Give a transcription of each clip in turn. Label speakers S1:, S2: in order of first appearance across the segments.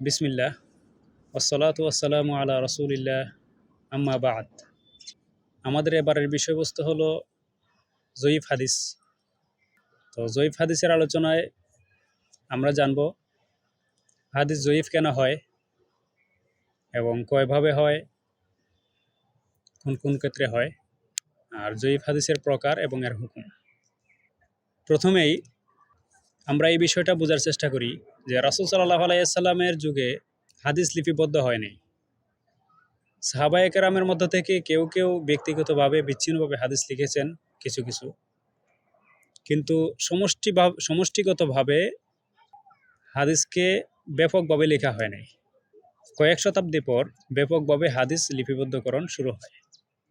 S1: বিসমিল্লাহ। ওসলাত ওয়াসালামু আলা রসুলিল্লাহ, আম্মা বাদ। আমাদের এবারের বিষয়বস্তু হলো জয়ীফ হাদিস। তো জয়ীফ হাদিসের আলোচনায় আমরা জানব, হাদিস জয়ীফ কেন হয় এবং কয়ভাবে হয়, কোন কোন ক্ষেত্রে হয়, আর জয়ীফ হাদিসের প্রকার এবং এর হুকুম। প্রথমেই আমরা এই বিষয়টা বোঝার চেষ্টা করি যে রাসুল সাল্লাহ আলাইসাল্লামের যুগে হাদিস লিপিবদ্ধ হয়নি। সাহাবা মধ্য থেকে কেউ কেউ ব্যক্তিগতভাবে বিচ্ছিন্নভাবে হাদিস লিখেছেন কিছু কিছু। কিন্তু সমষ্টি সমষ্টিগতভাবে হাদিসকে ব্যাপকভাবে লেখা হয় নাই। কয়েক শতাব্দী পর ব্যাপকভাবে হাদিস লিপিবদ্ধকরণ শুরু হয়।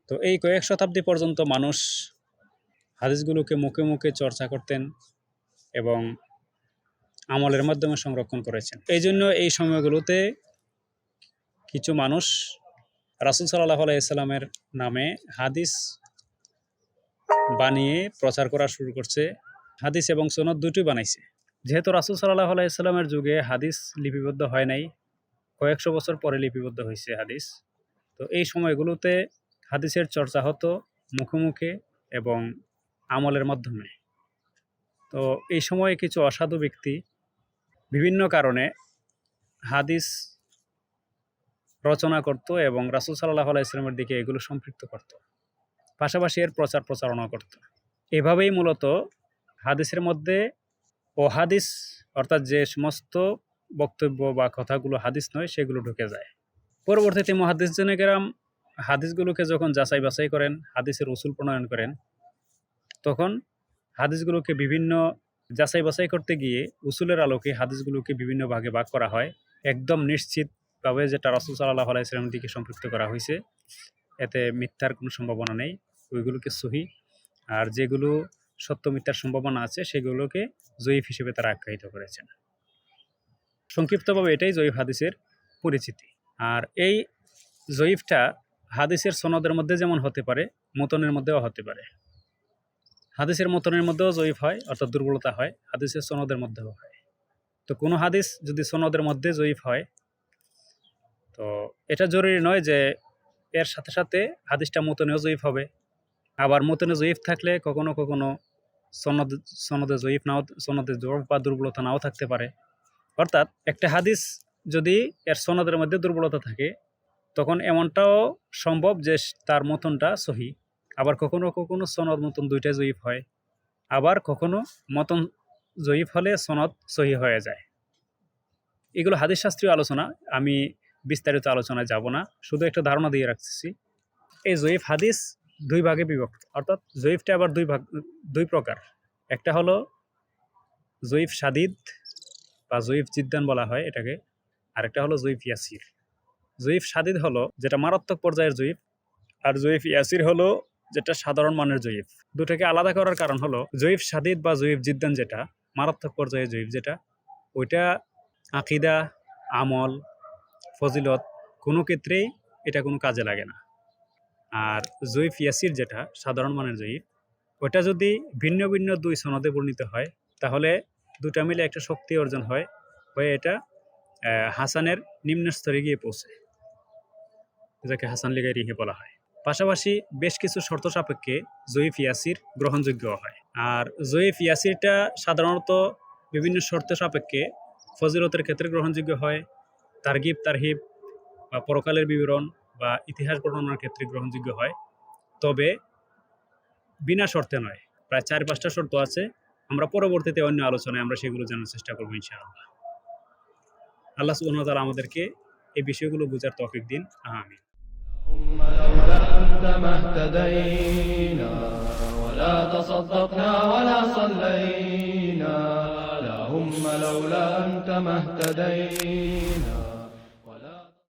S1: তো এই কয়েক শতাব্দী পর্যন্ত মানুষ হাদিসগুলোকে মুখে মুখে চর্চা করতেন এবং আমলের মাধ্যমে সংরক্ষণ করেছেন। এই জন্য এই সময়গুলোতে কিছু মানুষ রাসুল সাল্লাহ আলাইসাল্লামের নামে হাদিস বানিয়ে প্রচার করা শুরু করছে। হাদিস এবং সনদ দুটি বানাইছে। যেহেতু রাসুল সাল্লাহ আলাইসাল্লামের যুগে হাদিস লিপিবদ্ধ হয় নাই, কয়েকশো বছর পরে লিপিবদ্ধ হয়েছে হাদিস। তো এই সময়গুলোতে হাদিসের চর্চা হতো মুখে মুখে এবং আমলের মাধ্যমে। তো এই সময়ে কিছু অসাধু ব্যক্তি বিভিন্ন কারণে হাদিস রচনা করত এবং রাসুল সাল্লাহ আলাইসলামের দিকে এগুলো সম্পৃক্ত করত। পাশাপাশি এর প্রচার প্রচারণা করত। এভাবেই মূলত হাদিসের মধ্যে ও হাদিস অর্থাৎ যে সমস্ত বক্তব্য বা কথাগুলো হাদিস নয়, সেগুলো ঢুকে যায়। পরবর্তীতে মহাদিস জনেকেরাম হাদিসগুলোকে যখন যাচাই বাছাই করেন, হাদিসের উসুল প্রণয়ন করেন, তখন হাদিসগুলোকে বিভিন্ন যাচাই বাছাই করতে গিয়ে উসুলের আলোকে হাদিসগুলোকে বিভিন্ন ভাগে ভাগ করা হয়। একদম নিশ্চিতভাবে যেটা রাসুল সাল্লাহ আলাইসলামের দিকে সম্পৃক্ত করা হয়েছে, এতে মিথ্যার কোনো সম্ভাবনা নেই, ওইগুলোকে সহি। আর যেগুলো সত্য মিথ্যার সম্ভাবনা আছে, সেগুলোকে জয়ীফ হিসেবে তারা আখ্যায়িত করেছেন। সংক্ষিপ্তভাবে এটাই জয়ীফ হাদিসের পরিচিতি। আর এই জয়ীফটা হাদিসের সনদের মধ্যে যেমন হতে পারে, মতনের মধ্যেও হতে পারে। হাদিসের মতনের মধ্যেও জয়ীফ হয়, অর্থাৎ দুর্বলতা হয়, হাদিসের সনদের মধ্যেও হয়। তো কোনো হাদিস যদি সনদের মধ্যে জয়ীফ হয়, তো এটা জরুরি নয় যে এর সাথে সাথে হাদিসটা মতনেও জয়ীফ হবে। আবার মতনে জয়ীফ থাকলে কখনো কখনো সনদ, সনদে জয়ীফ নাও, সনদে জোর বা দুর্বলতা নাও থাকতে পারে। অর্থাৎ একটা হাদিস যদি এর সনদের মধ্যে দুর্বলতা থাকে, তখন এমনটাও সম্ভব যে তার মতনটা সহি। আবার কখনো কখনো সনদ মতন দুইটা জয়ীফ হয়। আবার কখনো মতন জয়ীফ হলে সনদ সহি হয়ে যায়। এগুলো হাদিস শাস্ত্রীয় আলোচনা, আমি বিস্তারিত আলোচনায় যাব না। শুধু একটা ধারণা দিয়ে রাখতেছি, এই জয়ীফ হাদিস দুই ভাগে বিভক্ত। অর্থাৎ জয়ীফটা আবার দুই ভাগ, দুই প্রকার। একটা হলো জয়ীফ সাদিদ বা জয়ীফ জিদ্দান বলা হয় এটাকে, আরেকটা হলো জয়ীফ ইয়াসির। জয়ীফ সাদিদ হলো, যেটা মারাত্মক পর্যায়ের জয়ীফ, আর জয়ীফ ইয়াসির হলো যেটা সাধারণ মানের জয়ীফ। দুটাকে আলাদা করার কারণ হলো, জয়ীফ সাদিদ বা জয়ীফ জিদ্দান যেটা, মারাত্মক পর্যায়ে জয়ীফ যেটা, ওইটা আকিদা, আমল, ফজিলত, কোনো ক্ষেত্রেই এটা কোনো কাজে লাগে না। আর জয়ীফ ইয়াসির যেটা, সাধারণ মানের জয়ীফ ওটা যদি ভিন্ন ভিন্ন দুই সনদে বর্ণিত হয়, তাহলে দুটা মিলে একটা শক্তি অর্জন হয়, হয়ে এটা হাসানের নিম্ন স্তরে গিয়ে পৌঁছে। যাকে হাসান লিগাই রিহে বলা হয়। পাশাপাশি বেশ কিছু শর্ত সাপেক্ষে জয়ীফ ইয়াসির গ্রহণযোগ্য হয়। আর জয়ীফ ইয়াসিরটা সাধারণত বিভিন্ন শর্ত সাপেক্ষে ফজিলতের ক্ষেত্রে গ্রহণযোগ্য হয়। তারগিব, তারহিব বা পরকালের বিবরণ বা ইতিহাস বর্ণনার ক্ষেত্রে গ্রহণযোগ্য হয়। তবে বিনা শর্তে নয়, প্রায় চার পাঁচটা শর্ত আছে। আমরা পরবর্তীতে অন্য আলোচনায় আমরা সেগুলো জানার চেষ্টা করব ইনশাআল্লাহ। আল্লাহ সুবহানাহু আমাদেরকে এই বিষয়গুলো বোঝার তফিক দিন।
S2: আমিন। أنت ما اهتدينا ولا تصدقنا ولا صلينا اللهم لولا أنت ما اهتدينا.